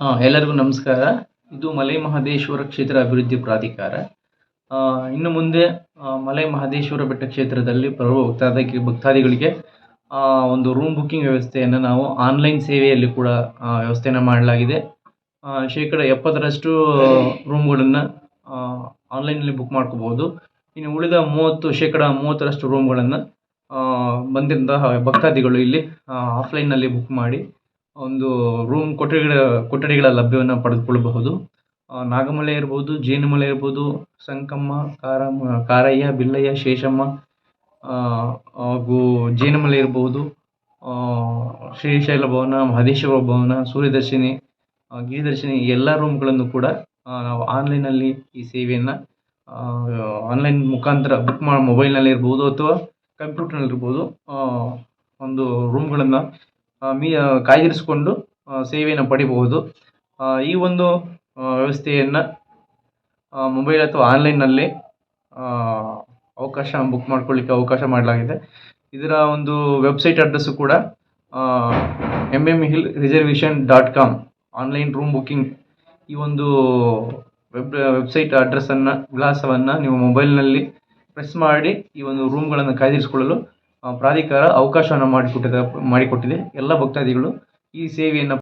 ಎಲ್ಲರಿಗೂ ನಮಸ್ಕಾರ. ಇದು ಮಲೈ ಮಹದೇಶ್ವರ ಕ್ಷೇತ್ರ ಅಭಿವೃದ್ಧಿ ಪ್ರಾಧಿಕಾರ. ಇನ್ನು ಮುಂದೆ ಮಲೆ ಮಹದೇಶ್ವರ ಬೆಟ್ಟ ಕ್ಷೇತ್ರದಲ್ಲಿ ಬರುವ ಭಕ್ತಾದ ಭಕ್ತಾದಿಗಳಿಗೆ ಒಂದು ರೂಮ್ ಬುಕ್ಕಿಂಗ್ ವ್ಯವಸ್ಥೆಯನ್ನು ನಾವು ಆನ್ಲೈನ್ ಸೇವೆಯಲ್ಲಿ ಕೂಡ ವ್ಯವಸ್ಥೆಯನ್ನು ಮಾಡಲಾಗಿದೆ. ಶೇಕಡ ಎಪ್ಪತ್ತರಷ್ಟು ರೂಮ್ಗಳನ್ನು ಆನ್ಲೈನಲ್ಲಿ ಬುಕ್ ಮಾಡ್ಕೋಬೋದು ಇನ್ನು ಉಳಿದ ಮೂವತ್ತು ಶೇಕಡ ಮೂವತ್ತರಷ್ಟು ರೂಮ್ಗಳನ್ನು ಬಂದಂತಹ ಭಕ್ತಾದಿಗಳು ಇಲ್ಲಿ ಆಫ್ಲೈನ್ನಲ್ಲಿ ಬುಕ್ ಮಾಡಿ ಒಂದು ರೂಮ್ ಕೊಠಡಿಗಳ ಕೊಠಡಿಗಳ ಲಭ್ಯವನ್ನು ಪಡೆದುಕೊಳ್ಳಬಹುದು. ನಾಗಮಲೆ ಇರ್ಬೋದು ಜೇನುಮಲೆ ಇರ್ಬೋದು ಸಂಕಮ್ಮ ಕಾರಮ್ಮ ಕಾರಯ್ಯ ಬಿಲ್ಲಯ್ಯ ಶೇಷಮ್ಮ ಹಾಗೂ ಜೇನುಮಲೆ ಇರ್ಬೋದು. ಶ್ರೀಶೈಲ ಭವನ ಮಹದೇಶ್ವರ ಭವನ ಸೂರ್ಯದರ್ಶಿನಿ ಗಿರಿದರ್ಶಿನಿ ಈ ಎಲ್ಲ ರೂಮ್ಗಳನ್ನು ಕೂಡ ನಾವು ಆನ್ಲೈನಲ್ಲಿ ಈ ಸೇವೆಯನ್ನು ಆನ್ಲೈನ್ ಮುಖಾಂತರ ಬುಕ್ ಮಾಡಿ ಮೊಬೈಲ್ನಲ್ಲಿ ಇರ್ಬೋದು ಅಥವಾ ಕಂಪ್ಯೂಟರ್ನಲ್ಲಿ ಇರ್ಬೋದು ಆ, ಒಂದು ರೂಮ್ಗಳನ್ನು ಮೀ ಕಾಯ್ದಿರಿಸಿಕೊಂಡು ಸೇವೆಯನ್ನು ಪಡಿಬಹುದು. ಈ ಒಂದು ವ್ಯವಸ್ಥೆಯನ್ನು ಮೊಬೈಲ್ ಅಥವಾ ಆನ್ಲೈನ್ನಲ್ಲಿ ಅವಕಾಶ ಬುಕ್ ಮಾಡ್ಕೊಳ್ಳಿಕ್ಕೆ ಅವಕಾಶ ಮಾಡಲಾಗಿದೆ. ಇದರ ಒಂದು ವೆಬ್ಸೈಟ್ ಅಡ್ರೆಸ್ಸು ಕೂಡ M M hill reservation dot com online room booking ಈ ಒಂದು ವೆಬ್, ವೆಬ್ಸೈಟ್ ಅಡ್ರೆಸ್ಸನ್ನು, ವಿಳಾಸವನ್ನು ನೀವು ಮೊಬೈಲ್ನಲ್ಲಿ ಪ್ರೆಸ್ ಮಾಡಿ ಈ ಒಂದು ರೂಮ್ಗಳನ್ನು ಕಾಯ್ದಿರಿಸಿಕೊಳ್ಳಲು ಪ್ರಾಧಿಕಾರ ಅವಕಾಶವನ್ನು ಮಾಡಿಕೊಟ್ಟಿದೆ ಮಾಡಿಕೊಟ್ಟಿದೆ. ಎಲ್ಲ ಭಕ್ತಾದಿಗಳು ಈ ಸೇವೆಯನ್ನು